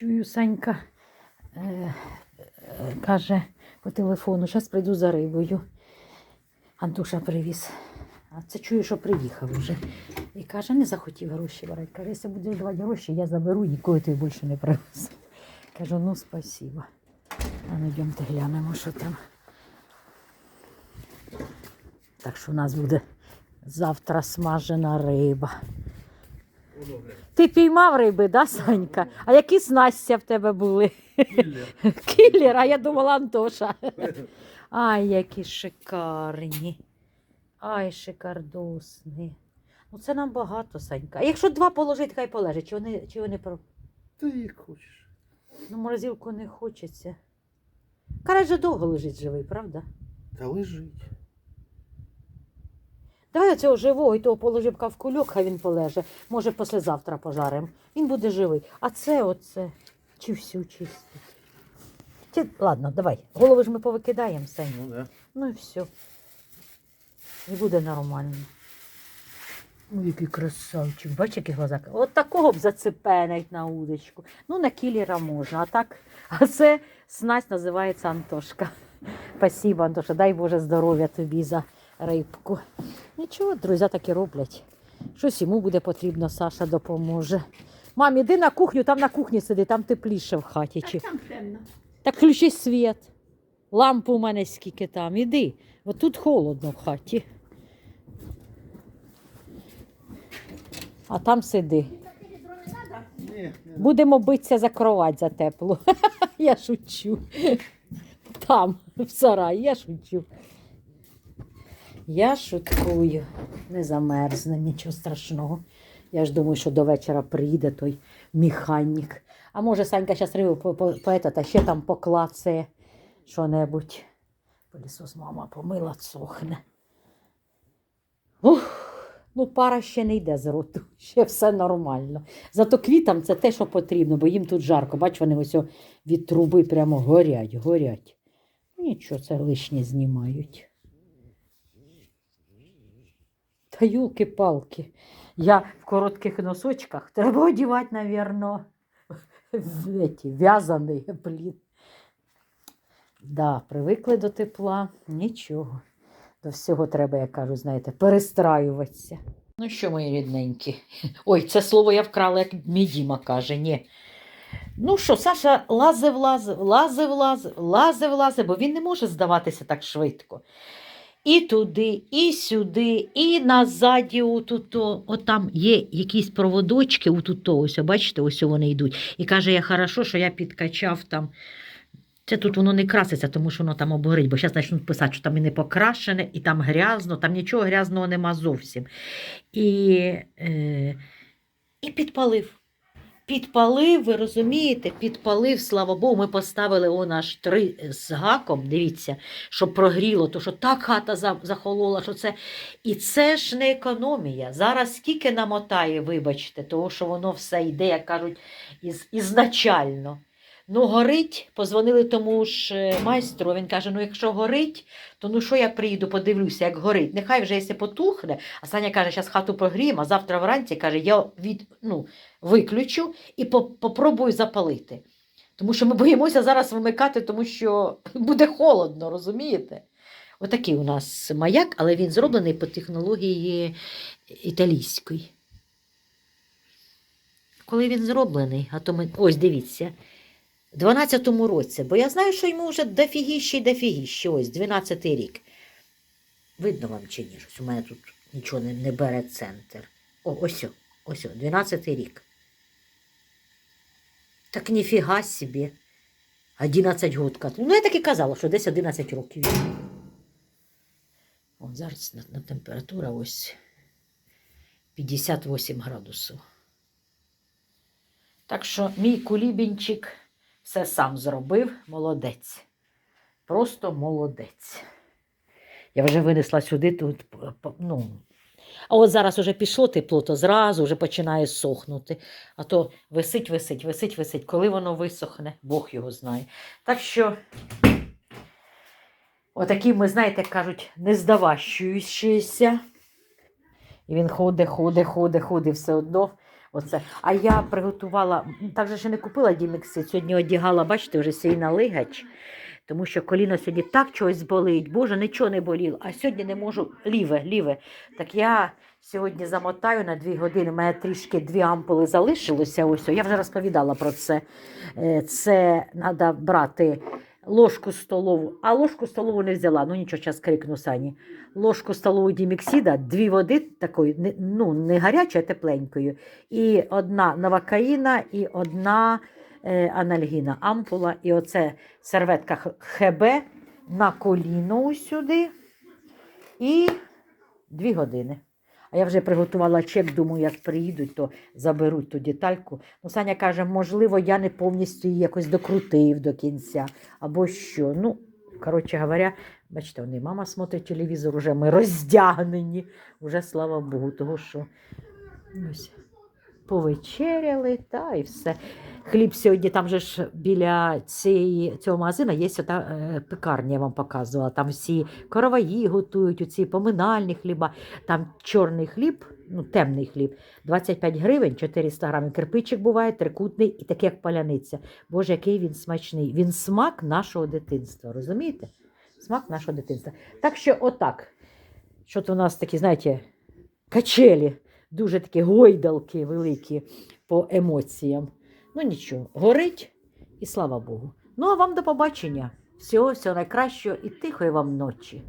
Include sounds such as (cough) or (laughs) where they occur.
Чую, Санька е, е, каже по телефону, зараз прийду за рибою. Антуша привіз. А це чую, що приїхав уже. І каже, не захотів гроші брати. Каже, якщо будеш давати гроші, я заберу, ніколи тобі більше не привезу. Кажу, ну спасибо. А ну йдемте глянемо, що там. Так що у нас буде завтра смажена риба. Ти піймав риби, да, Санька? А які снастя в тебе були? Кіллер, а я думала Антоша. Ай, які шикарні. Ай, шикардосні. Ну це нам багато, Санька. А якщо два положити, хай полежить. Чи вони, чи вони про. Ти як хочеш. Ну, морозилку не хочеться. Карась же довго лежить живий, правда? Та лежить. Давай оцього живого і того положив в кульок, хай він полеже. Може, післязавтра пожарим. Він буде живий. А це оце. Чи всю чистить? Чи... Ладно, давай. Голови ж ми повикидаємо, Сень. Ну да. Ну і все. І буде нормально. Ну, який красавчик. Бачиш, які глаза. От такого б зацепенить на удочку. Ну, на кілера можна, а так. А це снасть називається Антошка. Спасибо, Антоша. Дай Боже здоров'я тобі за рибку. Нічого, друзі так і роблять. Щось йому буде потрібно, Саша допоможе. Мам, іди на кухню, там на кухні сиди, там тепліше в хаті. Чи... Там темно. Так включи світ. Лампу у мене скільки там. Іди. От тут холодно в хаті. А там сиди. Будемо битися за кровать за теплу. (laughs) Я шучу. Там, в сараї, я шучу. Я шуткую. Не замерзне, нічого страшного. Я ж думаю, що до вечора приїде той механік. А може Санька зараз по, по та ще там поклацає що-небудь. Пилісос мама помила, сохне. Ух, ну пара ще не йде з роту, (laughs) ще все нормально. Зато квітам це те, що потрібно, бо їм тут жарко. Бач, вони ось від труби прямо горять, горять. Нічого, це лишнє знімають. Та юлки-палки. Я в коротких носочках. (laughs) Треба одівати, напевно, в'язаний, блін. Да, привикли до тепла, нічого. До всього треба, як кажуть, знаєте, перестраюватися. Ну що, мої рідненькі? Ой, це слово я вкрала, як мій Діма каже, ні. Ну що, Саша лазив, лазив, лазив, лазив, лазив, лазив, бо він не може здаватися так швидко. І туди, і сюди, і назаді, отуто, отам є якісь проводочки, отуто, ось, бачите, ось вони йдуть. І каже, я хорошо, що я підкачав там. Це тут воно не краситься, тому що воно там обгорить, бо зараз почнуть писати, що там і не покрашене, і там грязно, там нічого грязного нема зовсім. І, е, і підпалив. Підпалив, ви розумієте, підпалив, слава Богу, ми поставили он аж три з гаком, дивіться, щоб прогріло, то що так хата захолола, що це. І це ж не економія. Зараз скільки намотає, вибачте, того, що воно все йде, як кажуть, із, ізначально. Ну, горить, позвонили тому ж е, майстру. Він каже: ну, якщо горить, то ну що я приїду, подивлюся, як горить. Нехай вже якщо потухне. А Саня каже, зараз хату прогріємо, а завтра вранці каже, я від, ну, виключу і попробую запалити. Тому що ми боїмося зараз вимикати, тому що (laughs) буде холодно, розумієте? Отакий у нас маяк, але він зроблений по технології італійської. Коли він зроблений, а то ми. Ось дивіться. В 12-му році, бо я знаю, що йому вже дофігіще й дофігіще, ось 12-й рік. Видно вам чи ні? Щось у мене тут нічого не, не бере центр. О, ось, о, ось, о, 12-й рік. Так ніфіга собі. 11 год котлу. Ну, я так і казала, що десь 11 років. От зараз на температура ось 58 градусів. Так що мій кулібінчик все сам зробив, молодець. Просто молодець. Я вже винесла сюди тут. Ну. А от зараз уже пішло тепло, то зразу вже починає сохнути. А то висить, висить, висить, висить. Коли воно висохне, Бог його знає. Так що, отакі ми, знаєте, як кажуть, не здаващуючися. І він ходить, ходить, ходить, ходить все одно. Оце. А я приготувала, так же ще не купила дімікси, сьогодні одягала, бачите, вже свій налигач, тому що коліно сьогодні так чогось болить. Боже, нічого не боліло. А сьогодні не можу ліве, ліве. Так я сьогодні замотаю на дві години. У мене трішки дві ампули залишилося. Ось, я вже розповідала про це. Е, Це треба брати ложку столову, а ложку столову не взяла. Ну нічого, зараз крикну Сані. Ложку столову діміксіда, дві води такої, ну не гарячої, а тепленькою. І одна новокаїна, і одна е, анальгіна ампула. І оце серветка ХБ на коліно сюди. І дві години. А я вже приготувала чек, думаю, як приїдуть, то заберуть ту детальку. Ну, Саня каже, можливо, я не повністю її якось докрутив до кінця, або що. Ну, коротше говоря, бачите, вони, мама смотрить телевізор, уже ми роздягнені. Уже слава Богу, того що ось, повечеряли, та і все. Хліб сьогодні, там же ж біля цієї, цього магазину є ота е, пекарня, я вам показувала. Там всі короваї готують, оці поминальні хліба. Там чорний хліб, ну темний хліб, 25 гривень, 400 грамів. Кирпичик буває, трикутний і такий, як паляниця. Боже, який він смачний. Він смак нашого дитинства, розумієте? Смак нашого дитинства. Так що отак. Що то у нас такі, знаєте, качелі, дуже такі гойдалки великі по емоціям. Ну нічого, горить і слава Богу. Ну а вам до побачення. Всього, всього найкращого і тихої вам ночі.